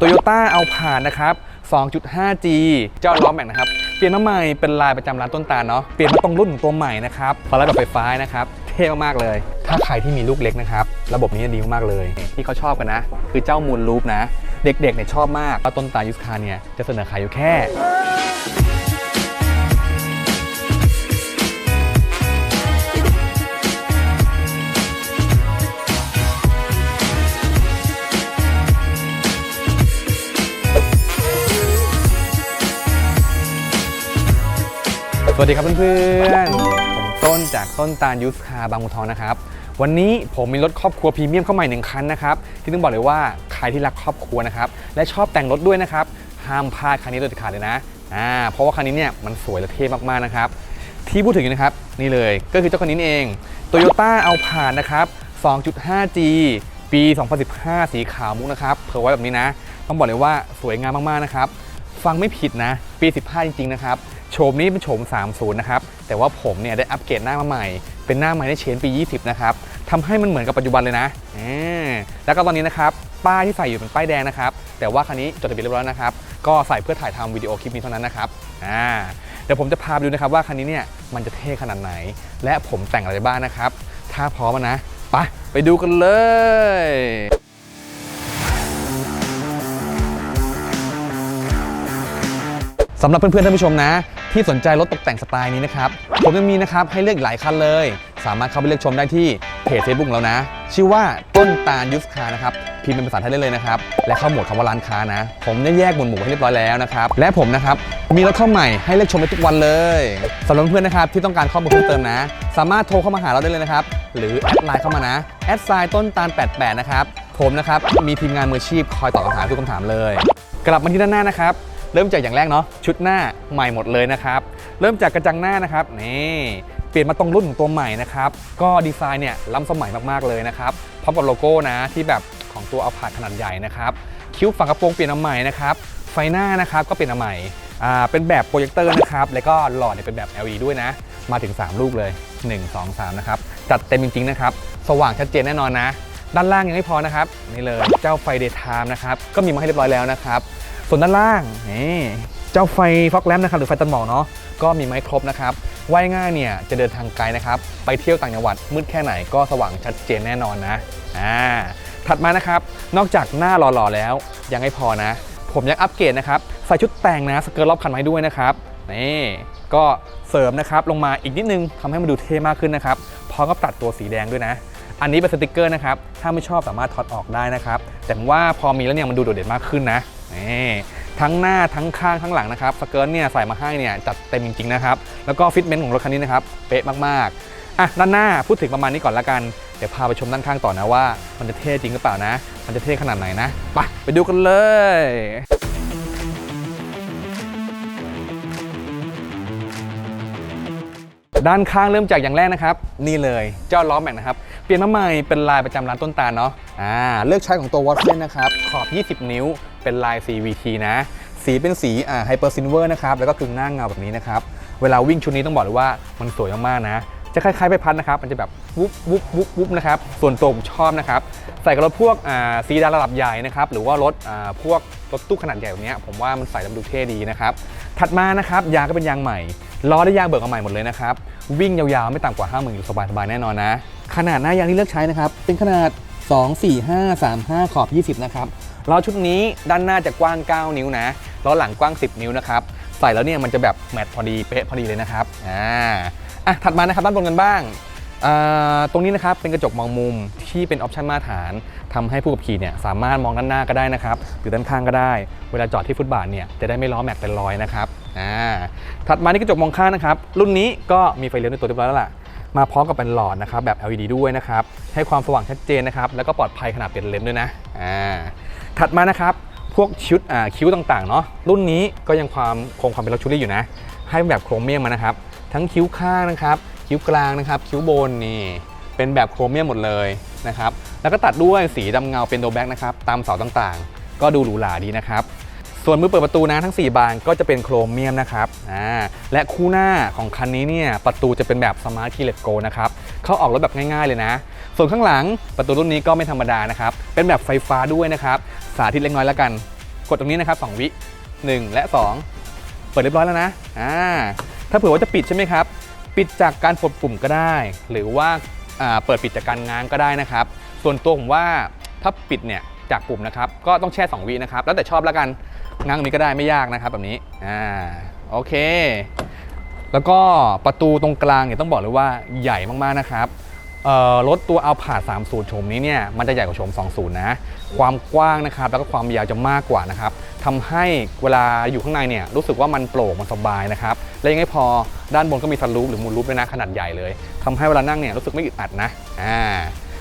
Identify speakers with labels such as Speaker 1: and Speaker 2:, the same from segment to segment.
Speaker 1: Toyota เอาผ่านนะครับ 2.5G เจ้าล้อแม็กนะครับ เปลี่ยนมาใหม่เป็นลายประจำร้านต้นตาลเนาะ เปลี่ยนมาตรงรุ่นของตัวใหม่นะครับพอแล้วแบบไฟฟ้านะครับ เท่มากๆเลย ถ้าใครที่มีลูกเล็กนะครับ ระบบนี้ดีมากๆเลย ที่เขาชอบกันนะ คือเจ้ามูลลูปนะ เด็กๆเนี่ยชอบมากแล้วต้นตาลยูสคาเนี่ยจะเสนอขายอยู่แค่ สวัสดีครับเพื่อนๆ ผมต้นจากต้นตาลยูสคาบางบัวทองนะครับ วันนี้ผมมีรถครอบครัวพรีเมียมเข้าใหม่หนึ่งคันนะครับ ที่ต้องบอกเลยว่าใครที่รักครอบครัวนะครับ และชอบแต่งรถด้วยนะครับ ห้ามพลาดคันนี้โดยเด็ดขาดเลยนะ อ่า เพราะว่าคันนี้เนี่ยมันสวยและเท่มากๆนะครับ ที่พูดถึงอยู่นะครับ นี่เลย ก็คือเจ้าคันนี้เอง Toyota เอาผ่านนะครับ 2.5G ปี 2015 สีขาวมุกนะครับเผยไว้แบบนี้นะ ต้องบอกเลยว่าสวยงามมากๆนะครับ ฟังไม่ผิดนะ ปี 15 จริงๆนะครับ โฉมนี้เป็นโฉม 30 นะครับ แต่ว่าผมเนี่ยได้อัปเกรดหน้ามาใหม่ เป็นหน้าใหม่ได้เชนปี 20 นะครับทำให้มันเหมือนกับปัจจุบันเลยนะ แล้วก็ตอนนี้นะครับ ป้ายที่ใส่อยู่เป็นป้ายแดงนะครับ แต่ว่าคันนี้จดทะเบียนเรียบร้อยนะครับ ก็ใส่เพื่อถ่ายทำวิดีโอคลิปนี้เท่านั้นนะครับ อ่า เดี๋ยวผมจะพาไปดูนะครับว่าคันนี้เนี่ยมันจะเท่ขนาดไหน และผมแต่งอะไรบ้างนะครับ ถ้าพร้อมแล้วนะ ไป ไปดูกันเลยสำหรับเพื่อนๆท่านผู้ชมนะ ที่สนใจรถตกแต่งสไตล์นี้นะครับผมยังมีนะครับให้เลือกหลายคันเลย สามารถเข้าไปเลือกชมได้ที่เพจ Facebook ของเรานะ ชื่อว่าต้นตาลยุสคานะครับพิมพ์เป็นภาษาไทยได้เลยนะครับและเข้าหมวดคำว่าร้านค้านะ ผมได้แยกหมวดหมู่ให้เรียบร้อยแล้วนะครับและผมนะครับมีรถเข้าใหม่ให้เลือกชมได้ทุกวันเลยสำหรับเพื่อนนะครับที่ต้องการข้อมูลเพิ่มเติมนะ สามารถโทรเข้ามาหาเราได้เลยนะครับหรือแอดไลน์เข้ามานะแอดไซน์ต้นตาล88นะครับผมนะครับมีทีมงานมืออาชีพคอยตอบคำถามทุกคำถามเลย กลับมาที่ด้านหน้านะครับ เริ่มจากอย่างแรกเนาะชุดหน้าใหม่หมดเลยนะครับเริ่มจากกระจังหน้านะครับนี่เปลี่ยนมาตรงรุ่นของตัวใหม่นะครับก็ดีไซน์เนี่ยล้ำสมัยมากๆเลยนะครับพร้อมกับโลโก้นะที่แบบของตัวเอาผาดขนาดใหญ่นะครับคิ้วฝั่งกระโปรงเปลี่ยนมาใหม่นะครับไฟหน้านะครับก็เปลี่ยนมาใหม่อ่าเป็นแบบโปรเจคเตอร์นะครับ แล้วก็หลอดเนี่ยเป็นแบบ LED ด้วยนะ มาถึง 3 ลูกเลย 1 2 3 นะครับ จัดเต็มจริง ๆ นะครับ สว่างชัดเจนแน่นอนนะ ด้านล่างยังไม่พอนะครับ นี่เลยเจ้าไฟเดย์ไทม์นะครับ ก็มีมาให้เรียบร้อยแล้วนะครับ ส่วนด้านล่างนี่เจ้าไฟฟอกแลมนะครับหรือไฟตันหมอกเนาะก็มีไม้ครบนะครับว่ายง่ายเนี่ยจะเดินทางไกลนะครับไปเที่ยวต่างจังหวัดมืดแค่ไหนก็สว่างชัดเจนแน่นอนนะอ่าถัดมานะครับนอกจากหน้าหล่อๆแล้ว ยังไม่พอนะ ผมยังอัปเกรดนะครับใส่ชุดแต่งนะสเกิร์ตรอบคันมาให้ด้วยนะครับนี่ก็เสริมนะครับลงมาอีกนิดนึงทำให้มันดูเท่มากขึ้นนะครับพร้อมกับตัดตัวสีแดงด้วยนะ อันนี้เป็นสติกเกอร์นะครับถ้าไม่ชอบสามารถถอดออกได้นะครับแต่ว่าพอมีแล้วเนี่ยมันดูโดดเด่นมากขึ้นนะ นี่ทั้งหน้าทั้งข้างทั้งหลังนะครับสเกิร์ตเนี่ยใส่มาให้เนี่ยจัดเต็มจริงๆนะครับแล้วก็ฟิตเมนต์ของรถคันนี้นะครับเป๊ะมากๆอะด้านหน้าพูดถึงประมาณนี้ก่อนละกัน เดี๋ยวพาไปชมด้านข้างต่อนะว่า มันจะเท่จริงหรือเปล่านะ มันจะเท่ขนาดไหนนะไปไปดูกันเลยด้านข้างเริ่มจากอย่างแรกนะครับ นี่เลยเจ้าล้อแม็กนะครับ เปลี่ยนมาใหม่เป็นลายประจำร้านต้นตาลเนาะอ่าเลือกใช้ของตัววอตเซนนะครับ ขอบ 20 นิ้ว เป็นลาย CVT นะ สีเป็นสีอ่าไฮเปอร์ซินเวอร์นะครับ แล้วก็กึ่งหน้าเงาแบบนี้นะครับ เวลาวิ่งชุดนี้ต้องบอกเลยว่ามันสวยมากๆนะ จะคล้ายๆไปพัดนะครับ มันจะแบบวุบวุบวุบวุบนะครับ ส่วนตัวผมชอบนะครับ ใส่กับรถพวกซีดานระดับใหญ่นะครับ หรือว่ารถพวกรถตู้ขนาดใหญ่แบบนี้ผมว่ามันใส่แล้วดูเท่ดีนะครับ ถัดมานะครับ ยางก็เป็นยางใหม่ ล้อได้ยางเบิกมาใหม่หมดเลยนะครับ วิ่งยาวๆ ไม่ต่ำกว่า 5 0,000อยู่สบายๆ แน่นอนนะ ขนาดหน้ายางที่เลือกใช้นะครับ เป็นขนาด 2 4 5 3 5 ขอบ 20 นะครับ ล้อชุดนี้ด้านหน้าจะกว้าง 9 นิ้วนะ ล้อหลังกว้าง 10 นิ้วนะครับ ใส่แล้วเนี่ยมันจะแบบแมทพอดีเป๊ะพอดีเลยนะครับ อ่า อะถัดมานะครับด้านบนกันบ้างตรงนี้นะครับเป็นกระจกมองมุมที่เป็นออปชันมาตรฐานทำให้ผู้ขับขี่เนี่ยสามารถมองด้านหน้าก็ได้นะครับหรือด้านข้างก็ได้ เวลาจอดที่ฟุตบาทเนี่ยจะได้ไม่ล้อแม็กเป็นรอยนะครับอ่าถัดมานี่กระจกมองข้างนะครับรุ่นนี้ก็มีไฟเลี้ยวในตัวเรียบร้อยแล้วล่ะมาพร้อมกับเป็นหลอดนะครับแบบ LED ด้วยนะครับให้ความสว่างชัดเจนนะครับแล้วก็ปลอดภัยขนาดเปลี่ยนเลนส์ด้วยนะอ่าถัดมานะครับพวกชุดอ่าคิ้วต่างๆเนาะรุ่นนี้ก็ยังความคงความเป็นลักชัวรี่อยู่นะ ให้แบบโครเมียมมานะครับ ทั้งคิ้วข้างนะครับ คิ้วกลางนะครับ คิ้วบนนี่เป็นแบบโครเมียมหมดเลยนะครับ แล้วก็ตัดด้วยสีดำเงาเป็นโดแบ็กนะครับ ตามเสาต่างๆ ก็ดูหรูหราดีนะครับ ส่วนมือเปิดประตูนะทั้ง 4 บานก็จะเป็นโครเมียมนะครับอ่าและคู่หน้าของคันนี้เนี่ยประตูจะเป็นแบบสมาร์ทคีเลสโกนะครับเข้าออกรถแบบง่ายๆเลยนะ ส่วนข้างหลังประตูรุ่นนี้ก็ไม่ธรรมดานะครับ เป็นแบบไฟฟ้าด้วยนะครับ สาธิตเล็กน้อยแล้วกัน กดตรงนี้นะครับ 2 วิ 1 และ 2 เปิดเรียบร้อยแล้วนะอ่า ถ้าเผื่อว่าจะปิดใช่ไหมครับ ปิดจากการกดปุ่มก็ได้ หรือว่าาเปิดปิดจากการง้างก็ได้นะครับ ส่วนตัวผมว่าถ้าปิดเนี่ยจากปุ่มนะครับก็ต้องแช่ 2วินะครับ แล้วแต่ชอบแล้วกันง้างนี้ก็ได้ไม่ยากนะครับแบบนี้อ่าโอเค แล้วก็ประตูตรงกลางเนี่ยต้องบอกเลยว่าใหญ่มากๆนะครับ รถตัวเอาผ่า30 โฉมนี้เนี่ยมันจะใหญ่กว่าโฉม 20 นะ ความกว้างนะครับแล้วก็ความยาวจะมากกว่านะครับทำให้เวลาอยู่ข้างในเนี่ยรู้สึกว่ามันโปร่งมันสบายนะครับและยังไม่พอด้านบนก็มีซันรูฟหรือมูลรูฟด้วยนะขนาดใหญ่เลยทำให้เวลานั่งเนี่ยรู้สึกไม่อึดอัดนะอ่า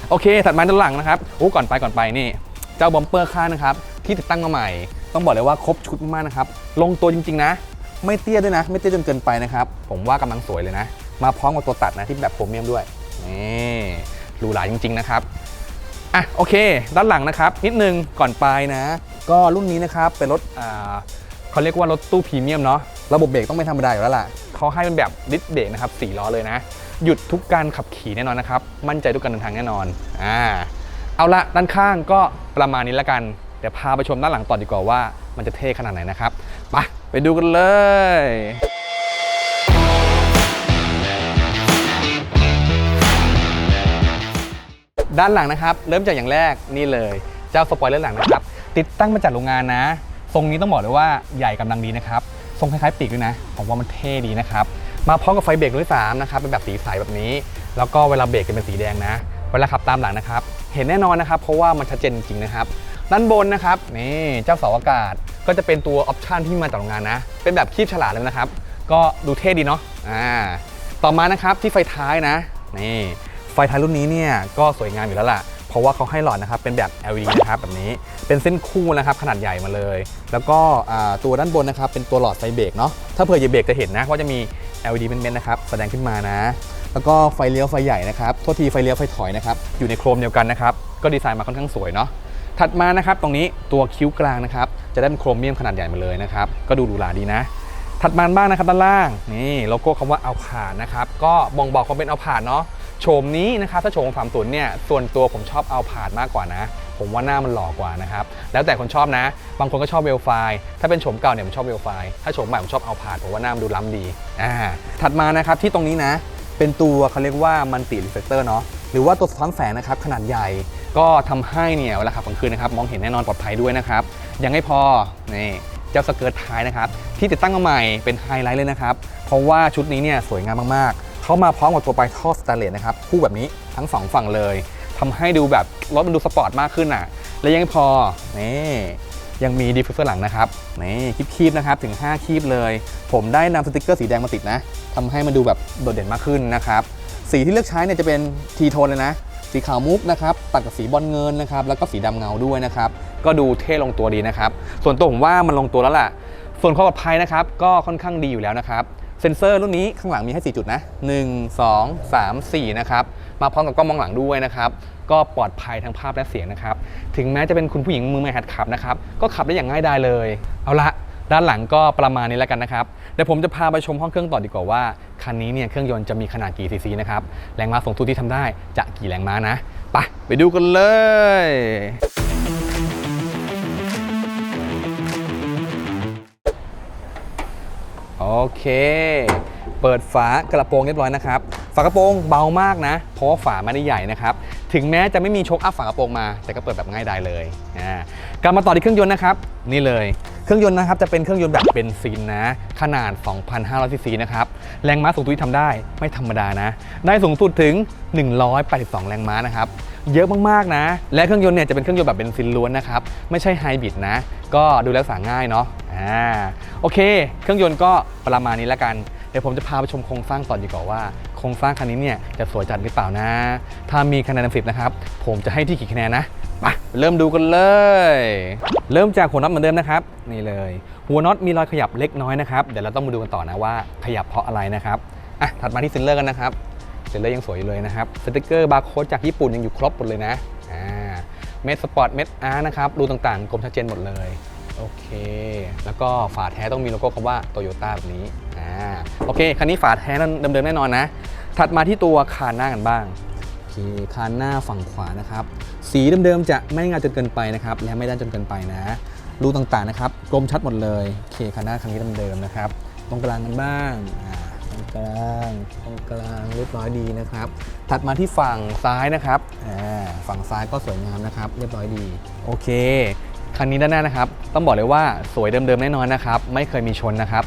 Speaker 1: โอเคถัดมาด้านหลังนะครับโอ้ก่อนไปก่อนไปนี่เจ้าบอมเปอร์ข้างนะครับที่ติดตั้งมาใหม่ ต้องบอกเลยว่าครบชุดมากนะครับลงตัวจริง ๆ นะ ไม่เตี้ยด้วยนะ ไม่เตี้ยจนเกินไปนะครับผมว่ากำลังสวยเลยนะ มาพร้อมกับตัวตัดนะที่แบบโพรเมียมด้วย นี่หรูหราจริง ๆ นะครับอะโอเค ด้านหลังนะครับ นิดนึงก่อนไปนะ ก็รุ่นนี้นะครับเป็นรถอ่าเขาเรียกว่ารถตู้พรีเมียมเนาะระบบเบรกต้องไม่ธรรมดาอยู่แล้วล่ะเขาให้เป็นแบบดิสเบรกนะครับ4ล้อเลยนะ หยุดทุกการขับขี่แน่นอนนะครับ มั่นใจทุกการเดินทางแน่นอนอ่าเอาละด้านข้างก็ประมาณนี้แล้วกัน เดี๋ยวพาไปชมด้านหลังต่อดีกว่าว่ามันจะเท่ขนาดไหนนะครับไปไปดูกันเลย ด้านหลังนะครับ เริ่มจากอย่างแรกนี่เลยเจ้าสปอยเลอร์หลังนะครับ ติดตั้งมาจากโรงงานนะ ทรงนี้ต้องบอกเลยว่าใหญ่กำลังดีนะครับ ทรงคล้ายๆปีกด้วยนะ ผมว่ามันเท่ดีนะครับ มาพร้อมกับไฟเบรกรุ่นสามนะครับ เป็นแบบสีใสแบบนี้ แล้วก็เวลาเบรกจะเป็นสีแดงนะ เวลาขับตามหลังนะครับ เห็นแน่นอนนะครับ เพราะว่ามันชัดเจนจริงๆนะครับ ด้านบนนะครับ นี่เจ้าเสาอากาศ ก็จะเป็นตัวออปชันที่มาจากโรงงานนะ เป็นแบบคีบฉลาดเลยนะครับ ก็ดูเท่ดีเนาะ อ่า ต่อมานะครับที่ไฟท้ายนะ นี่ ฟท้ายรุ่นนี้เนี่ยก็สวยงามอยู่แล้วล่ะ เพราะว่าเขาให้หลอดนะครับเป็นแบบ LED นะครับแบบนี้ เป็นเส้นคู่นะครับขนาดใหญ่มาเลย แล้วก็ตัวด้านบนนะครับเป็นตัวหลอดไฟเบรกเนาะ ถ้าเผื่อจะเบรกจะเห็นนะว่าจะมี LED เม็ดๆนะครับแสดงขึ้นมานะ แล้วก็ไฟเลี้ยวไฟใหญ่นะครับ โทษทีไฟเลี้ยวไฟถอยนะครับอยู่ในโครมเดียวกันนะครับ ก็ดีไซน์มาค่อนข้างสวยเนาะ ถัดมานะครับตรงนี้ตัวคิ้วกลางนะครับจะได้เป็นโครเมียมขนาดใหญ่มาเลยนะครับ ก็ดูหรูหราดีนะถัดมาบ้างนะครับด้านล่างนี่โลโก้คำว่าเอาผาดนะครับก็บ่งบอกความเป็นเอาผาดเนาะ โฉมนี้นะครับถ้าโฉม30เนี่ยส่วนตัวผมชอบเอาผาดมากกว่านะ ผมว่าหน้ามันหล่อกว่านะครับแล้วแต่คนชอบนะ บางคนก็ชอบเวลไฟถ้าเป็นโฉมเก่าเนี่ยผมชอบเวลไฟถ้าโฉมใหม่ผมชอบเอาผาดผมว่าหน้ามันดูล้ำดีอ่าถัดมานะครับที่ตรงนี้นะ เป็นตัวเขาเรียกว่ามันติรีเฟลเตอร์เนาะหรือว่าตัวสะท้อนแสงนะครับขนาดใหญ่ ก็ทำให้เนี่ยเวลาขับกลางคืนนะครับมองเห็นแน่นอนปลอดภัยด้วยนะครับยังไม่พอนี่เจ้าสเกิร์ตท้ายนะครับที่ติดตั้งมาใหม่เป็นไฮไลท์เลยนะครับเพราะว่าชุดนี้เนี่ยสวยงามมากๆ เขามาพร้อมกับตัวปลายท่อสแตนเลสนะครับคู่แบบนี้ทั้งสองฝั่งเลยทำให้ดูแบบรถมันดูสปอร์ตมากขึ้นอะ และยังพอนี่ยังมีดิฟฟิวเซอร์หลังนะครับนี่คีบๆนะครับถึง 5 คีบเลย ผมได้นำสติกเกอร์สีแดงมาติดนะทำให้มันดูแบบโดดเด่นมากขึ้นนะครับสีที่เลือกใช้เนี่ยจะเป็นทีโทนเลยนะ สีขาวมุกนะครับตัดกับสีบอลเงินนะครับแล้วก็สีดำเงาด้วยนะครับก็ดูเท่ลงตัวดีนะครับ ส่วนตัวผมว่ามันลงตัวแล้วล่ะ ส่วนความปลอดภัยนะครับก็ค่อนข้างดีอยู่แล้วนะครับ เซ็นเซอร์รุ่นนี้ข้างหลังมีให้ 4 จุดนะ 1 2 3 4 นะครับ มาพร้อมกับกล้องมองหลังด้วยนะครับ ก็ปลอดภัยทั้งภาพและเสียงนะครับ ถึงแม้จะเป็นคุณผู้หญิงมือใหม่หัดขับนะครับ ก็ขับได้อย่างง่ายดายเลย เอาละด้านหลังก็ประมาณนี้แล้วกันนะครับ เดี๋ยวผมจะพาไปชมห้องเครื่องต่อดีกว่าว่า คันนี้เนี่ยเครื่องยนต์จะมีขนาดกี่ซีซีนะครับ แรงม้าสูงสุดที่ทำได้จะกี่แรงม้านะ ไปไปดูกันเลย เค เปิดฝากระโปรงเรียบร้อยนะครับ ฝากระโปรงเบามากนะ เพราะฝาไม่ได้ใหญ่นะครับ ถึงแม้จะไม่มีชคอัพฝากระโปรงมา แต่ก็เปิดแบบง่ายดายเลยอ่ากลับมาต่อที่เครื่องยนต์นะครับ นี่เลย เครื่องยนต์นะครับจะเป็นเครื่องยนต์แบบเบนซินนะ ขนาด 2,500ซีซีนะครับ แรงม้าสูงสุดที่ทำได้ไม่ธรรมดานะ ได้สูงสุดถึง 182 แรงม้านะครับเยอะมากๆนะ และเครื่องยนต์เนี่ยจะเป็นเครื่องยนต์แบบเบนซินล้วนนะครับ ไม่ใช่ไฮบริดนะ ก็ดูแล้วสาง่ายเนาะ อ่าโอเค เครื่องยนต์ก็ประมาณนี้แล้วกัน เดี๋ยวผมจะพาไปชมโครงสร้างต่อดีกว่าว่าโครงสร้างคันนี้เนี่ยจะสวยจัดหรือเปล่านะ ถ้ามีคะแนนสิบนะครับ ผมจะให้ที่กี่คะแนนนะไปเริ่มดูกันเลย เริ่มจากหัวน็อตเหมือนเดิมนะครับ นี่เลย หัวน็อตมีรอยขยับเล็กน้อยนะครับ เดี๋ยวเราต้องมาดูกันต่อนะว่าขยับเพราะอะไรนะครับอะถัดมาที่ซิลเลอร์กันนะครับเซนเลอร์ยังสวยอยู่เลยนะครับสติกเกอร์บาร์โค้ดจากญี่ปุ่นยังอยู่ครบหมดเลยนะอ่าเม็ดสปอร์ตเม็ดอาร์นะครับรูต่างๆกลมชัดเจนหมดเลย โอเค แล้วก็ฝาแท้ต้องมีโลโก้คำว่าโตโยต้าแบบนี้อ่าโอเค คันนี้ฝาแท้นั้นเดิมๆแน่นอนนะ ถัดมาที่ตัวคานหน้ากันบ้างโอเคคานหน้าฝั่งขวานะครับ สีเดิมๆจะไม่งาจนเกินไปนะครับ และไม่ด้านจนเกินไปนะรูต่างๆนะครับกลมชัดหมดเลยโอเคคันหน้าคันนี้เดิมๆนะครับ ตรงกลางกันบ้างอ่าตรงกลางตรงกลางเรียบร้อยดีนะครับ ถัดมาที่ฝั่งซ้ายนะครับอ่าฝั่งซ้ายก็สวยงามนะครับ เรียบร้อยดี โอเค คันนี้ด้านหน้านะครับ ต้องบอกเลยว่าสวยเดิมๆแน่นอนนะครับ ไม่เคยมีชนนะครับ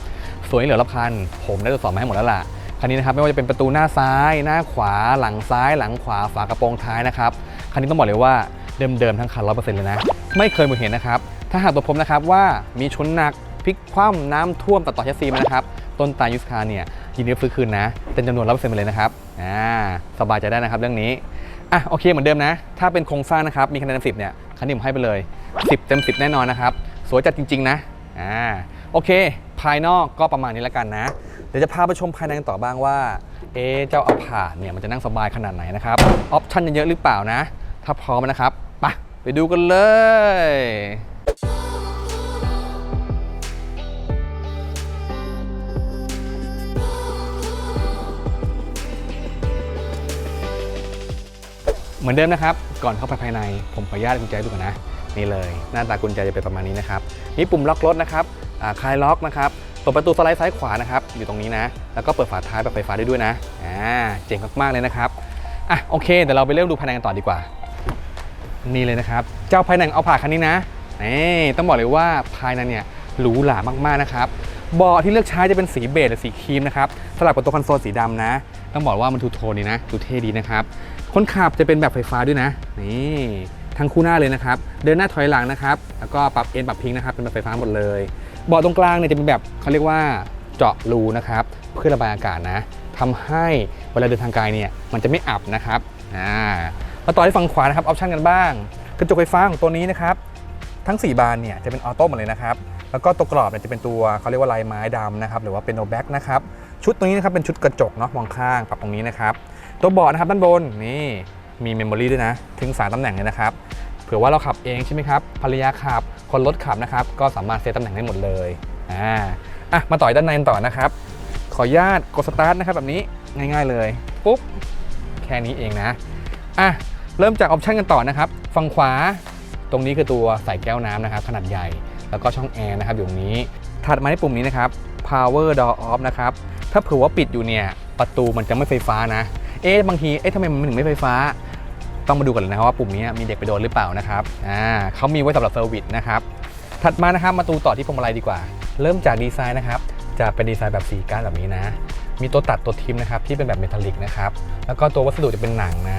Speaker 1: สวยเหลือละพัน ผมได้ตรวจสอบมาให้หมดแล้วล่ะ คันนี้นะครับไม่ว่าจะเป็นประตูหน้าซ้าย หน้าขวา หลังซ้าย หลังขวา ฝากระโปรงท้ายนะครับ คันนี้ต้องบอกเลยว่าเดิมๆทั้งคันร้อยเปอร์เซ็นต์เลยนะ ไม่เคยมีเห็นนะครับ ถ้าหากตัวผมนะครับว่ามีชนหนักพลิกคว่ำน้ำท่วมตัดต่อแชสซีมานะครับ ต้นตายุสคาเนี่ยยินดีฟื้นคืนนะ เต็มจำนวนร้อยเปอร์เซ็นต์ไปเลยนะครับ อ่า สบายใจได้นะครับเรื่องนี้ อะ โอเค เหมือนเดิมนะ ถ้าเป็นโครงสร้างนะครับ มีคะแนนสิบเนี่ย คันนี้ผมให้ไปเลย 10 เต็ม 10 แน่นอนนะครับ สวยจัดจริง ๆ นะอ่าโอเค ภายนอกก็ประมาณนี้แล้วกันนะ เดี๋ยวจะพาไปชมภายในกันต่อบ้างว่า เอ๊เจ้าอพาร์ตเนี่ยมันจะนั่งสบายขนาดไหนนะครับ ออปชั่นเยอะๆหรือเปล่านะ ถ้าพร้อมนะครับไปไปดูกันเลยเหมือนเดิมนะครับ ก่อนเข้าไปภายในผมขออนุญาตกุญแจดูก่อนนะ นี่เลย หน้าตากุญแจจะเป็นประมาณนี้นะครับนี่ปุ่มล็อกรถนะครับคลายล็อกนะครับเปิดประตูสไลด์ซ้ายขวานะครับอยู่ตรงนี้นะ แล้วก็เปิดฝาท้ายแบบไฟฟ้าได้ด้วยนะอ่าเจ๋งมากๆเลยนะครับอะโอเคเดี๋ยวเราไปเริ่มดูภายในกันต่อดีกว่า นี่เลยนะครับ เจ้าภายในเอาผ่าคันนี้นะนี่ต้องบอกเลยว่าภายในเนี่ยหรูหรามากๆนะครับเบาะที่เลือกใช้จะเป็นสีเบจหรือสีครีมนะครับสลับกับตัวคอนโซลสีดำนะ ต้องบอกว่ามันทูโทนดีนะดูเท่ดีนะครับคนขับจะเป็นแบบไฟฟ้าด้วยนะนี่ ทั้งคู่หน้าเลยนะครับ เดินหน้าถอยหลังนะครับ แล้วก็ปรับเอ็นปรับพิงนะครับ เป็นแบบไฟฟ้าหมดเลย เบาะตรงกลางเนี่ยจะเป็นแบบเขาเรียกว่าเจาะรูนะครับ เพื่อระบายอากาศนะทำให้เวลาเดินทางไกลเนี่ย มันจะไม่อับนะครับ อ่า มาต่อที่ฝั่งขวานะครับ ออปชันกันบ้าง กระจกไฟฟ้าของตัวนี้นะครับ ทั้ง 4 บานเนี่ยจะเป็นออโต้หมดเลยนะครับ แล้วก็ตัวกรอบเนี่ยจะเป็นตัวเขาเรียกว่าลายไม้ดำนะครับ หรือว่าเป็นโนแบ็กนะครับ ชุดตัวนี้นะครับเป็นชุดกระจกเนาะมองข้างปรับตรงนี้นะครับ ตัวเบาะนะครับด้านบนนี่ มีเมมโมรีด้วยนะ ถึง 3ตำแหน่งเลยนะครับเผื่อว่าเราขับเองใช่ไหมครับภรรยาขับ คนรถขับนะครับ ก็สามารถเซตตำแหน่งได้หมดเลยอ่าอะมาต่อยด้านในกันต่อนะครับ ขออนุญาตกดสตาร์ทนะครับแบบนี้ง่าย ๆเลยปุ๊บแค่นี้เองนะอะเริ่มจากออปชันกันต่อนะครับฝั่งขวาตรงนี้คือตัวใส่แก้วน้ำนะครับขนาดใหญ่แล้วก็ช่องแอร์นะครับอยู่ตรงนี้ ถัดมาที่ปุ่มนี้นะครับ power door off นะครับ ถ้าเผื่อว่าปิดอยู่เนี่ย ประตูมันจะไม่ไฟฟ้านะ เอ๊ะบางที เอ๊ะทำไมมันถึงไม่ไฟฟ้า ต้องมาดูกันเลยนะครับว่าปุ่มนี้มีเด็กไปโดนหรือเปล่านะครับอ่าเขามีไว้สำหรับเซอร์วิสนะครับถัดมานะครับมาดูต่อที่พวงมาลัยดีกว่า เริ่มจากดีไซน์นะครับจะเป็นดีไซน์แบบสีก้านแบบนี้นะ มีตัวตัดตัวทิมนะครับที่เป็นแบบเมทัลลิกนะครับแล้วก็ตัววัสดุจะเป็นหนังนะ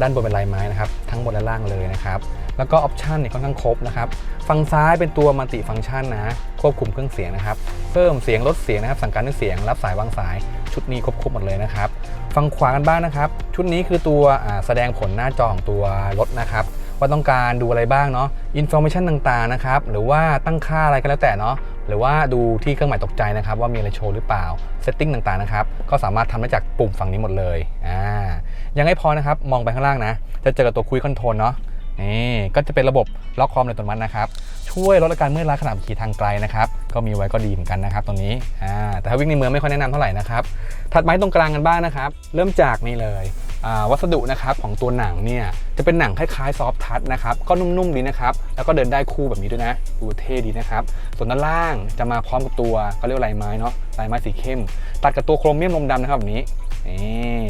Speaker 1: ด้านบนเป็นลายไม้นะครับทั้งบนและล่างเลยนะครับ แล้วก็ออปชันเนี่ยค่อนข้างครบนะครับฝั่งซ้ายเป็นตัวมัลติฟังก์ชันนะควบคุมเครื่องเสียงนะครับเพิ่มเสียงลดเสียงนะครับสั่งการด้วยเสียงรับสายวางสาย ชุดนี้ครบครบหมดเลยนะครับฝั่งขวากันบ้างนะครับ ชุดนี้คือตัวแสดงผลหน้าจอของตัวรถนะครับว่าต้องการดูอะไรบ้างเนาะอินโฟมชันต่างๆนะครับหรือว่าตั้งค่าอะไรก็แล้วแต่เนาะหรือว่าดูที่เครื่องหมายตกใจนะครับ ว่ามีอะไรโชว์หรือเปล่าเซตติ้งต่างๆนะครับก็สามารถทำได้จากปุ่มฝั่งนี้หมดเลยอ่ายังไม่พอนะครับมองไปข้างล่างนะ จะเจอกับตัวคุยคอนโทรลเนาะ นี่ก็จะเป็นระบบล็อกคอมในตัวมันนะครับ ช่วยลดอาการเมื่อยล้าขณะขี่ทางไกลนะครับ ก็มีไว้ก็ดีเหมือนกันนะครับตรงนี้อ่าแต่ถ้าวิ่งในเมืองไม่ค่อยแนะนำเท่าไหร่นะครับ ถัดมาตรงกลางกันบ้างนะครับ เริ่มจากนี่เลยวัสดุนะครับของตัวหนังเนี่ยจะเป็นหนังคล้ายๆซอฟทัชนะครับก็นุ่มๆดีนะครับแล้วก็เดินได้คู่แบบนี้ด้วยนะดูเท่ดีนะครับส่วนด้านล่างจะมาพร้อมกับตัวเขาเรียกลายไม้เนาะลายไม้สีเข้ม ตัดกับตัวโครเมียมลมดำนะครับแบบนี้นี่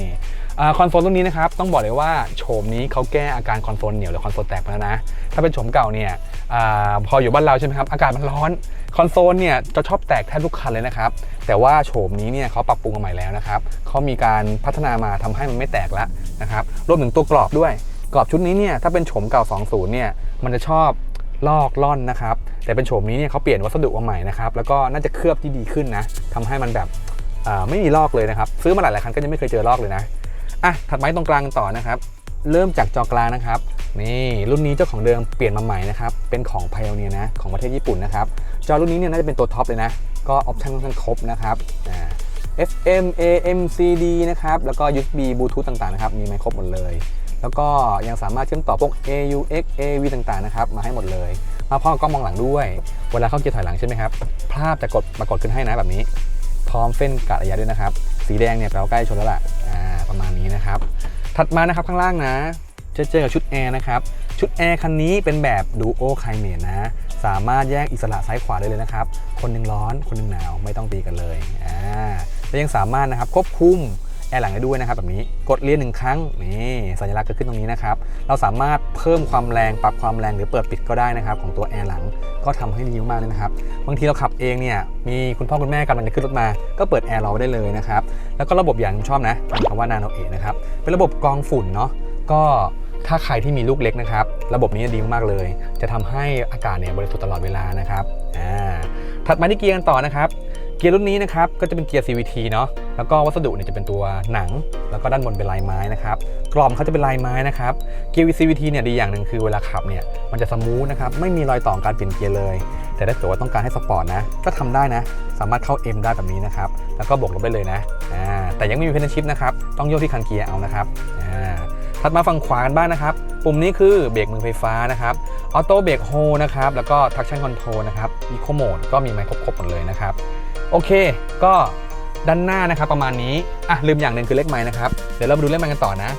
Speaker 1: คอนโซลรุ่นนี้นะครับต้องบอกเลยว่าโฉมนี้เขาแก้อาการคอนโซลเหนียวหรือคอนโซลแตกไปแล้วนะ ถ้าเป็นโฉมเก่าเนี่ยอพออยู่บ้านเราใช่ไหมครับอากาศมันร้อนคอนโซลเนี่ยจะชอบแตกแทบทุกคันเลยนะครับแต่ว่าโฉมนี้เนี่ยเขาปรับปรุงมาใหม่แล้วนะครับเขามีการพัฒนามาทำให้มันไม่แตกแล้วนะครับรวมถึงตัวกรอบด้วย กรอบชุดนี้เนี่ยถ้าเป็นโฉมเก่า 20 เนี่ยมันจะชอบลอกล่อนนะครับแต่เป็นโฉมนี้เนี่ยเขาเปลี่ยนวัสดุมาใหม่นะครับแล้วก็น่าจะเคลือบที่ดีขึ้นนะทำให้มันแบบไม่มีลอกเลยนะครับซื้อมาหลายๆคันก็ยังไม่เคยเจอลอกเลยนะ อะถัดมาตรงกลางต่อนะครับ เริ่มจากจอกลางนะครับ นี่รุ่นนี้เจ้าของเดิมเปลี่ยนมาใหม่นะครับ เป็นของ Pioneer นะของประเทศญี่ปุ่นนะครับ จอรุ่นนี้เนี่ยน่าจะเป็นตัวท็อปเลยนะ ก็ออปชั่นค่อนข้างครบนะครับอ่า FM AM CD นะครับ แล้วก็ USB Bluetooth ต่างๆนะครับ มีมาครบหมดเลย แล้วก็ยังสามารถเชื่อมต่อพวก AUX AV ต่างๆนะครับ มาให้หมดเลย มาพร้อมกล้องมองหลังด้วย เวลาเข้าเกียร์ถอยหลังใช่ไหมครับ ภาพจะกดปรากฏขึ้นให้นะแบบนี้ พร้อมเส้นกะระยะด้วยนะครับ สีแดงเนี่ยแปลว่าใกล้ชนแล้วล่ะ อ่า ประมาณนี้นะครับ ถัดมานะครับข้างล่างนะ จะเจอกับชุดแอร์นะครับ ชุดแอร์คันนี้เป็นแบบดูโอไคลเม้นะ สามารถแยกอิสระซ้ายขวาได้เลยนะครับ คนหนึ่งร้อน คนหนึ่งหนาวไม่ต้องตีกันเลยอ่าและยังสามารถนะครับควบคุม แอร์หลังได้ด้วยนะครับแบบนี้กดเลี้ยนหนึ่งครั้งนี่สัญลักษณ์กิดขึ้นตรงนี้นะครับเราสามารถเพิ่มความแรงปรับความแรงหรือเปิดปิดก็ได้นะครับของตัวแอร์หลังก็ทำให้ดีมากเลยนะครับบางทีเราขับเองเนี่ยมีคุณพ่อคุณแม่กำลังจะขึ้นรถมา ก็เปิดแอร์เราได้เลยนะครับแล้วก็ระบบอย่างผมชอบนะคำว่านาโนเอนะครับเป็นระบบกรองฝุ่นเนาะก็ถ้าใครที่มีลูกเล็กนะครับ ระบบนี้ดีมากเลย จะทำให้อากาศเนี่ยบริสุทธิ์ตลอดเวลานะครับ อ่า ถัดมาที่เกียร์กันต่อนะครับ เกียร์รุ่นนี้นะครับ ก็จะเป็นเกียร์ CVT เนาะ แล้วก็วัสดุเนี่ยจะเป็นตัวหนัง แล้วก็ด้านบนเป็นลายไม้นะครับกรอบเขาจะเป็นลายไม้นะครับ เกียร์ CVT เนี่ยดีอย่างหนึ่งคือเวลาขับเนี่ยมันจะสมูทนะครับ ไม่มีรอยต่อการเปลี่ยนเกียร์เลย แต่ถ้าเกิดว่าต้องการให้สปอร์ตนะ ก็ทำได้นะ สามารถเข้า M ได้แบบนี้นะครับ แล้วก็บวกลบได้เลยนะ อ่า แต่ยังไม่มีเพนชิพนะครับ ต้องโยกที่คันเกียร์เอานะครับ อ่า ถัดมาฝั่งขวากันบ้างนะครับ ปุ่มนี้คือเบรกมือไฟฟ้านะครับ ออโต้เบรกโฮนะครับ แล้วก็ traction control นะครับ eco mode ก็มีไม้ครบๆหมดเลยนะครับ โอเค ก็ ด้านหน้านะครับประมาณนี้อะลืมอย่างหนึ่งคือเลขไม้นะครับเดี๋ยวเรามาดูเลขไม้กันต่อนะ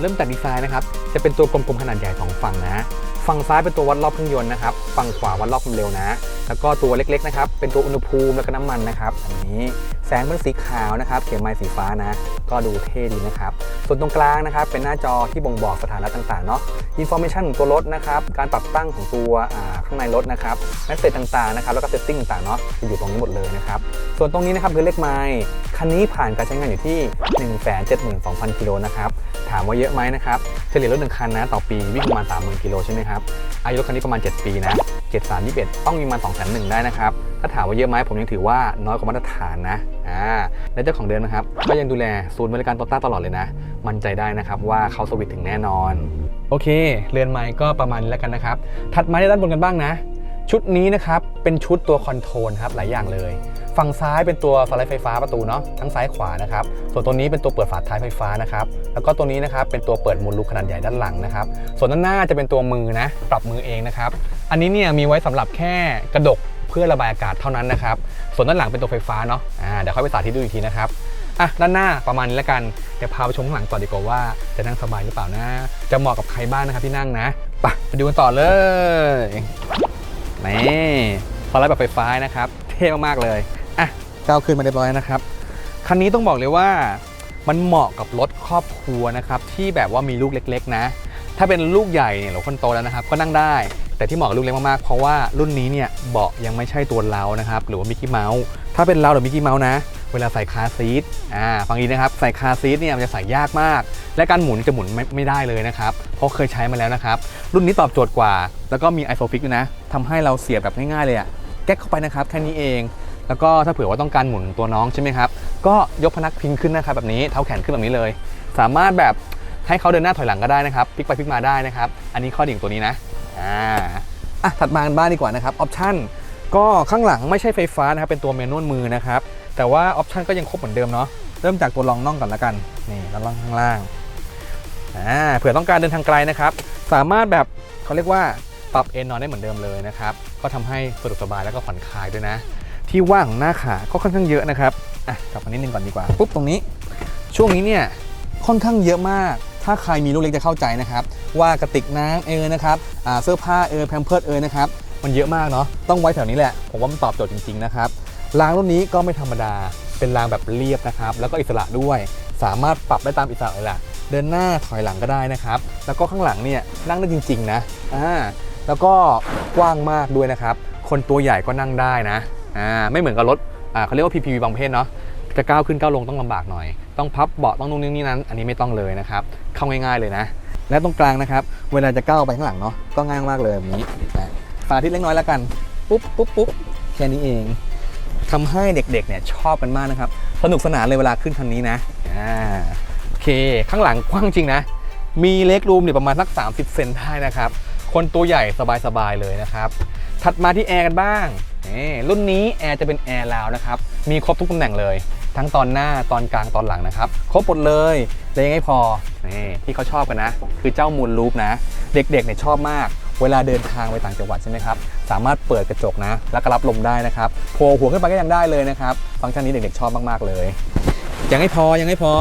Speaker 1: เริ่มจากดีไซน์นะครับจะเป็นตัวกลมๆขนาดใหญ่สองฝั่งนะฝั่งซ้ายเป็นตัววัดรอบเครื่องยนต์นะครับฝั่งขวาวัดรอบความเร็วนะ แล้วก็ตัวเล็กๆนะครับเป็นตัวอุณหภูมิแล้วก็น้ำมันนะครับอันนี้ แสงเป็นสีขาวนะครับ เข็มไม้สีฟ้านะ ก็ดูเท่ดีนะครับ ส่วนตรงกลางนะครับ เป็นหน้าจอที่บ่งบอกสถานะต่างๆเนาะอินโฟ a t ชันของตัวรถนะครับ การปรับตั้งของตัวข้างในรถนะครับแมสเซจต่างๆนะครับ แล้วก็เซตติ้งต่างๆเนาะจะอยู่ตรงนี้หมดเลยนะครับ ส่วนตรงนี้นะครับคือเลขไมล์คันนี้ผ่านการใช้งานอยู่ที่ 172,000กิโลนะครับ ถามว่าเยอะไหมนะครับ เฉลี่ยรถหนึ่งคันนะ ต่อปีวิ่งประมาณ 30,000กิโลใช่ไหมครับ อายุรถคันนี้ประมาณ 7 ปีนะ 7 3 21 ต้องมีประมาณ2 0 0 0ได้นะครับถ้าถามว่าเยอะไหมผมยังถือว่าน้อยกว่ามาตรฐานนะอ่าและเจ้าของเดิมนะครับ ก็ยังดูแลศูนย์บริการโตต้าตลอดเลยนะ มั่นใจได้นะครับว่าเขาสวิตถึงแน่นอน โอเค เรือนไม้ก็ประมาณนี้แล้วกันนะครับ ถัดมาในด้านบนกันบ้างนะ ชุดนี้นะครับเป็นชุดตัวคอนโทรลครับหลายอย่างเลยฝั่งซ้ายเป็นตัวสไลด์ไฟฟ้าประตูเนาะทั้งซ้ายขวานะครับ ส่วนตัวนี้เป็นตัวเปิดฝาท้ายไฟฟ้านะครับ แล้วก็ตัวนี้นะครับเป็นตัวเปิดมูลลูกขนาดใหญ่ด้านหลังนะครับ ส่วนด้านหน้าจะเป็นตัวมือนะ ปรับมือเองนะครับ อันนี้เนี่ยมีไว้สำหรับแค่กระดก เพื่อระบายอากาศเท่านั้นนะครับ ส่วนด้านหลังเป็นตัวไฟฟ้าเนาะอ่าเดี๋ยวค่อยไปสาธิตดูอีกทีนะครับอะด้านหน้าประมาณนี้แล้วกันเดี๋ยวพาไปชมข้างหลังต่อดีกว่าว่าจะนั่งสบายหรือเปล่านะ จะเหมาะกับใครบ้างนะครับที่นั่งนะไปไปดูกันต่อเลยนี่สไลด์แบบไฟฟ้านะครับ เท่มากๆเลยอะก้าวขึ้นมาเรียบร้อยนะครับคันนี้ต้องบอกเลยว่ามันเหมาะกับรถครอบครัวนะครับที่แบบว่ามีลูกเล็ก ๆ นะ ถ้าเป็นลูกใหญ่เนี่ยหรือคนโตแล้วนะครับ ก็นั่งได้ แต่ที่เหมาะกับลูกเล็กมากๆ เพราะว่ารุ่นนี้เนี่ยเบาะยังไม่ใช่ตัวเรานะครับ หรือว่ามิกกี้เมาส์ ถ้าเป็นเราหรือมิกกี้เมาส์นะ เวลาใส่คาซีทอ่า ฟังดีนะครับ ใส่คาซีทเนี่ยมันจะใส่ยากมาก และการหมุนจะหมุนไม่ไม่ได้เลยนะครับ เพราะเคยใช้มาแล้วนะครับ รุ่นนี้ตอบโจทย์กว่า แล้วก็มี i s o f i x ด้วยนะทำให้เราเสียบแบบง่ายๆเลยอะแก๊กเข้าไปนะครับแค่นี้เอง แล้วก็ถ้าเผื่อว่าต้องการหมุนตัวน้องใช่ไหมครับ ก็ยกพนักพิงขึ้นนะครับแบบนี้ เท้าแขนขึ้นแบบนี้เลย สามารถแบบให้เขาเดินหน้าถอยหลังก็ได้นะครับพลิกไปพลิกมาได้นะครับ อันนี้ข้อดีของตัวนี้นะ อ่าอะถัดมากันบ้างดีกว่านะครับออปชั่นก็ข้างหลังไม่ใช่ไฟฟ้านะครับเป็นตัวเมนวลมือนะครับแต่ว่าออปชั่นก็ยังครบเหมือนเดิมเนาะเริ่มจากตัวรองน่องก่อนละกันนี่รองน่องข้างล่างอ่าเผื่อต้องการเดินทางไกลนะครับ สามารถแบบเขาเรียกว่าปรับเอนนอนได้เหมือนเดิมเลยนะครับก็ทำให้สะดวกสบายแล้วก็ผ่อนคลายด้วยนะ ที่ว่างของหน้าขาก็ค่อนข้างเยอะนะครับอะกลับมานิดนึงก่อนดีกว่าปุ๊บตรงนี้ ช่วงนี้เนี่ยค่อนข้างเยอะมาก ถ้าใครมีลูกเล็กจะเข้าใจนะครับ ว่ากระติกน้ำเอยนะครับเสื้อผ้าเอยแพมเพิร์ดเอยนะครับมันเยอะมากเนาะต้องไว้แถวนี้แหละ ผมว่ามันตอบโจทย์จริงๆนะครับรางรุ่นนี้ก็ไม่ธรรมดาเป็นรางแบบเรียบนะครับ แล้วก็อิสระด้วย สามารถปรับได้ตามอิสระเลยล่ะเดินหน้าถอยหลังก็ได้นะครับ แล้วก็ข้างหลังเนี่ยนั่งได้จริง ๆ นะอ่าแล้วก็กว้างมากด้วยนะครับ คนตัวใหญ่ก็นั่งได้นะอ่าไม่เหมือนกับรถอ่าเขาเรียกว่า PPV บางประเภทเนาะจะก้าวขึ้นก้าวลงต้องลำบากหน่อย ต้องพับเบาะต้องนู่งนนี่นั้น อันนี้ไม่ต้องเลยนะครับ เข้าง่ายๆเลยนะ และตรงกลางนะครับ เวลาจะก้าวไปข้างหลังเนาะก็ง่ายมากเลยแบบนี้สาธิตเล็กน้อยแล้วกันปุ๊บปุ๊บปุ๊บแค่นี้เองทำให้เด็กๆเนี่ยชอบกันมากนะครับสนุกสนานเลยเวลาขึ้นคันนี้นะอ่าโอเค ข้างหลังกว้างจริงนะ มีเล็กรูมเนี่ยประมาณสัก 30 เซนได้นะครับ คนตัวใหญ่สบายๆเลยนะครับถัดมาที่แอร์กันบ้างรุ่นนี้แอร์จะเป็นแอร์ลาวนะครับ มีครบทุกตำแหน่งเลย ทั้งตอนหน้าตอนกลางตอนหลังนะครับครบหมดเลยและยังไม่พอนี่ที่เขาชอบกันนะ คือเจ้ามูลลูปนะ เด็กๆเนี่ยชอบมาก เวลาเดินทางไปต่างจังหวัดใช่ไหมครับสามารถเปิดกระจกนะ แล้วก็รับลมได้นะครับโผล่หัวขึ้นไปก็ยังได้เลยนะครับฟังก์ชันนี้เด็กๆชอบมากๆเลย ยังไม่พอยังไม่พอ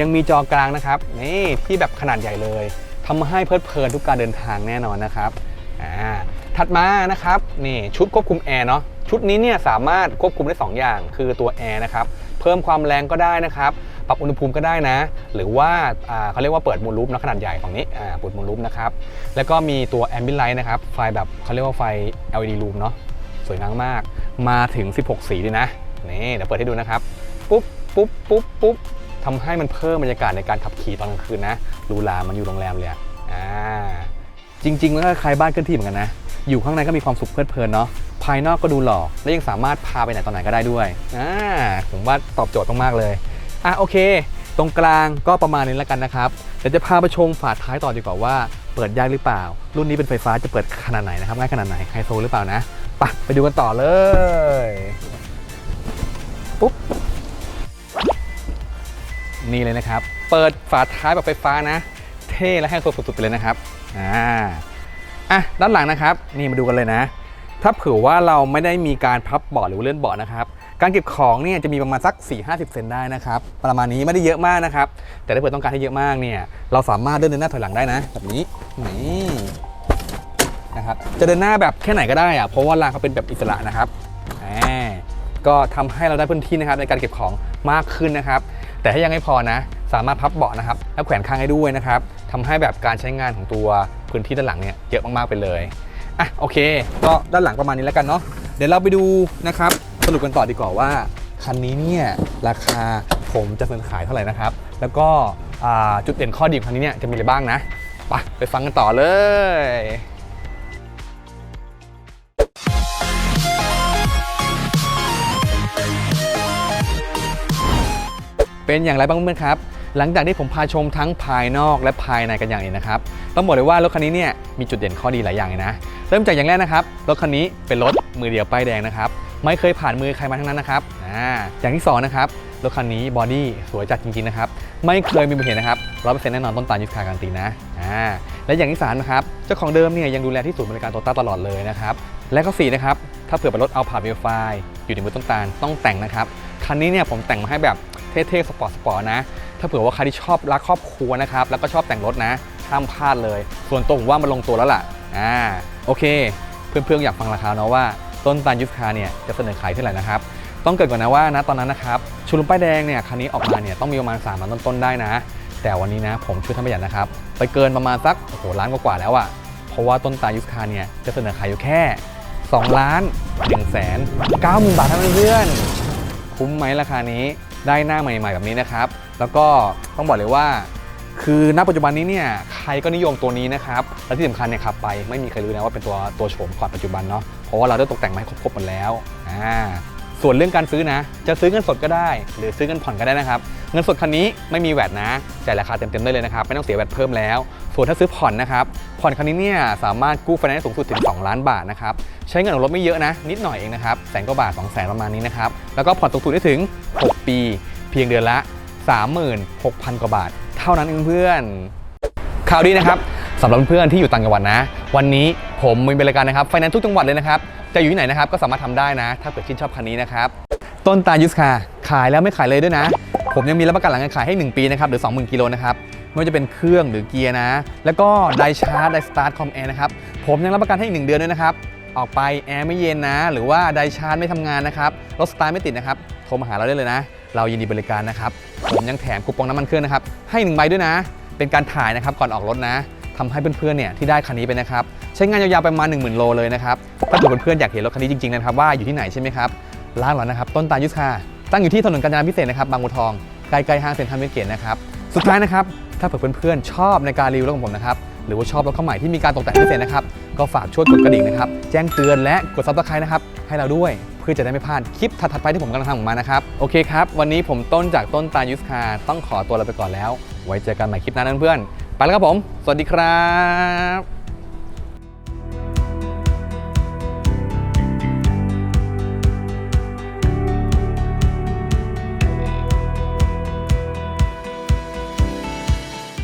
Speaker 1: ยังมีจอกลางนะครับนี่ที่แบบขนาดใหญ่เลยทำให้เพลิดเพลินทุกการเดินทางแน่นอนนะครับอ่าถัดมานะครับนี่ชุดควบคุมแอร์เนาะชุดนี้เนี่ยสามารถควบคุมได้ 2 อย่าง คือตัวแอร์นะครับ พิ่มความแรงก็ได้นะครับ ปรับอุณหภูมิก็ได้นะ หรือว่าเขาเรียกว่าเปิดมูลลูปนะขนาดใหญ่ฝั่งนี้อ่าเปิดมูลลูปนะครับ แล้วก็มีตัวแอมบิไลท์นะครับ ไฟแบบเขาเรียกว่าไฟ LED รูมเนาะ สวยงามมาก มาถึง 16 สีเลยนะ นี่เดี๋ยวเปิดให้ดูนะครับ ปุ๊บ ปุ๊บ ปุ๊บ ปุ๊บทำให้มันเพิ่มบรรยากาศในการขับขี่ตอนกลางคืนนะ รูรามันอยู่โรงแรมเลยอะอ่าจริงๆมันก็คล้ายบ้านเคลื่อนที่เหมือนกันนะ อยู่ข้างในก็มีความสุขเพลิดเพลินเนาะภายนอกก็ดูหล่อและยังสามารถพาไปไหนตอนไหนก็ได้ด้วยอ่าผมว่าตอบโจทย์มากๆเลยอะโอเค ตรงกลางก็ประมาณนี้แล้วกันนะครับเดี๋ยวจะพาไปชมฝาท้ายต่อดีกว่าว่าเปิดยากหรือเปล่า รุ่นนี้เป็นไฟฟ้าจะเปิดขนาดไหนนะครับง่ายขนาดไหนไฮโซหรือเปล่านะไปะไปดูกันต่อเลยปุ๊บนี่เลยนะครับ เปิดฝาท้ายแบบไฟฟ้านะ เท่และให้โซสุดๆไปเลยนะครับอ่า อะด้านหลังนะครับนี่มาดูกันเลยนะ ถ้าเผื่อว่าเราไม่ได้มีการพับเบาะหรือเลื่อนเบาะนะครับการเก็บของเนี่ยจะมีประมาณสัก 4-50 เซนได้นะครับประมาณนี้ไม่ได้เยอะมากนะครับแต่ถ้าเผื่อต้องการให้เยอะมากเนี่ยเราสามารถเดินเดินหน้าถอยหลังได้นะ แบบนี้นี่นะครับจะเดินหน้าแบบแค่ไหนก็ได้อะเพราะว่ารางเขาเป็นแบบอิสระนะครับอ่ก็ทำให้เราได้พื้นที่นะครับในการเก็บของมากขึ้นนะครับ แต่ถ้ายังไม่พอนะ สามารถพับเบาะนะครับ แล้วแขวนข้างให้ด้วยนะครับทำให้แบบการใช้งานของตัว พื้นที่ด้านหลังเนี่ยเยอะมากๆไปเลยอะโอเค ก็ด้านหลังประมาณนี้แล้วกันเนาะเดี๋ยวเราไปดูนะครับสรุปกันต่อดีกว่าว่าคันนี้เนี่ยราคาผมจะเสนอขายเท่าไหร่นะครับ แล้วก็จุดเด่นข้อดีของคันนี้เนี่ยจะมีอะไรบ้างนะไปไปฟังกันต่อเลยเป็นอย่างไรบ้างเพื่อนครับ หลังจากที่ผมพาชมทั้งภายนอกและภายในกันอย่างเองนะครับ ต้องบอกเลยว่ารถคันนี้เนี่ยมีจุดเด่นข้อดีหลายอย่างเลยนะ เริ่มจากอย่างแรกนะครับ รถคันนี้เป็นรถมือเดียวป้ายแดงนะครับ ไม่เคยผ่านมือใครมาทั้งนั้นนะครับอ่าอย่างที่สองนะครับรถคันนี้บอดี้สวยจัดจริงๆนะครับ ไม่เคยมีอุบัติเหตุนะครับร้อยเปอร์เซ็นต์แน่นอนต้นตาลยุทธารการันตีนะอ่าและอย่างที่สามนะครับเจ้าของเดิมเนี่ยยังดูแลที่ศูนย์บริการโตต้าตลอดเลยนะครับและก็สี่นะครับถ้าเผื่อเป็นรถเอาผ่านเวลไฟอยู่ในมือต้นตาลต้องแต่งนะครับคันนี้เนี่ยผมแต่งมาให้แบบเท่ๆสปอร์ตสปอร์ตนะ ถ้าเผื่อว่าใครที่ชอบรักครอบครัวนะครับแล้วก็ชอบแต่งรถนะ ห้ามพลาดเลย ส่วนตัวผมว่ามันลงตัวแล้วล่ะอ่าโอเค เพื่อนๆอยากฟังราคาเนาะว่าต้นตาลยุทธคาเนี่ยจะเสนอขายเท่าไหร่นะครับต้องเกิดก่อนนะว่านะตอนนั้นนะครับชูรุมป้ายแดงเนี่ยคันนี้ออกมาเนี่ยต้องมีประมาณ3ล้านต้นๆได้นะ แต่วันนี้นะผมช่วยท่านประหยัดนะครับไปเกินประมาณสักโอ้โหล้านกว่าแล้วอะ่ะเพราะว่าต้นตาลยุทธคาเนี่ยจะเสนอขายอยู่แค่ 2 ล้าน1แสน9หมื่นบาทเท่านั้นเพื่อนคุ้มไหมราคานี้ได้หน้าใหม่ ๆ แบบนี้นะครับ แล้วก็ต้องบอกเลยว่า คือณปัจจุบันนี้เนี่ยใครก็นิยมตัวนี้นะครับ และที่สำคัญเนี่ยขับไปไม่มีใครรู้นะว่าเป็นตัวตัวโฉมก่อนปัจจุบันเนาะเพราะว่าเราได้ตกแต่งมาให้ครบๆหมดแล้วอ่าส่วนเรื่องการซื้อนะ จะซื้อเงินสดก็ได้ หรือซื้อเงินผ่อนก็ได้นะครับ เงินสดคันนี้ไม่มีแวดนะจ่ายราคาเต็มๆได้เลยนะครับ ไม่ต้องเสียแวดเพิ่มแล้ว ส่วนถ้าซื้อผ่อนนะครับ ผ่อนคันนี้เนี่ยสามารถกู้ไฟแนนซ์สูงสุดถึง 2 ล้านบาทนะครับ ใช้เงินของรถไม่เยอะนะ นิดหน่อยเองนะครับ แสนกว่าบาท 2 แสนประมาณนี้นะครับ แล้วก็ผ่อนสูงสุดได้ถึง 6 ปี เพียงเดือนละ 36,000 กว่าบาท เท่านั้นเองเพื่อนข่าวดีนะครับสำหรับเพื่อนที่อยู่ต่างจังหวัดนะ วันนี้ผมมีบริการนะครับไฟแนนซ์ทุกจังหวัดเลยนะครับจะอยู่ที่ไหนนะครับก็สามารถทำได้นะ ถ้าเกิดชื่นชอบคันนี้นะครับต้นตายุสคาขายแล้วไม่ขายเลยด้วยนะ ผมยังมีรับประกันหลังการขายให้ 1 ปีนะครับหรือ 20,000กิโลนะครับไม่ว่าจะเป็นเครื่องหรือเกียร์นะ แล้วก็ไดชาร์จไดสตาร์ทคอมแอร์นะครับผมยังรับประกันให้อีกหนึ่งเดือนด้วยนะครับออกไปแอร์ไม่เย็นนะ หรือว่าไดชาร์จไม่ทำงานนะครับรถสตาร์ทไม่ติดนะครับโทรมาหาเราได้เลยนะ เรายินดีบริการนะครับ ผมยังแถมคูปองน้ำมันเครื่องนะครับ ให้หนึ่งใบด้วยนะ เป็นการถ่ายนะครับก่อนออกรถนะทำให้เพื่อนๆเนี่ยที่ได้คันนี้ไปนะครับ ใช้งานยาวๆไปประมาณ10,000 โลเลยนะครับถ้าเกิดเพื่อนๆอยากเห็นรถคันนี้จริงๆนะครับว่าอยู่ที่ไหนใช่ไหมครับร้านเรานะครับต้นตาลยุทธาตั้งอยู่ที่ถนนกาญจนาพิเศษนะครับบางบัวทองใกล้ๆห้างเซ็นทรัลเวสเกตนะครับสุดท้ายนะครับถ้าเกิดเพื่อนๆชอบในการรีวิวรถของผมนะครับหรือว่าชอบรถเข้าใหม่ที่มีการตกแต่งพิเศษนะครับก็ฝากช่วยกดกระดิ่งนะครับแจ้งเตือนและกดซับสไครต์นะครับให้เราด้วย พื่อจะได้ไม่พลาดคลิปถัดๆไปที่ผมกำลังทำออกมานะครับ โอเคครับ วันนี้ผมต้นจากต้นตาลยุสคาต้องขอตัวลาไปก่อนแล้ว ไว้เจอกันใหม่คลิปหน้านะเพื่อนไปแล้วครับผม สวัสดีครับ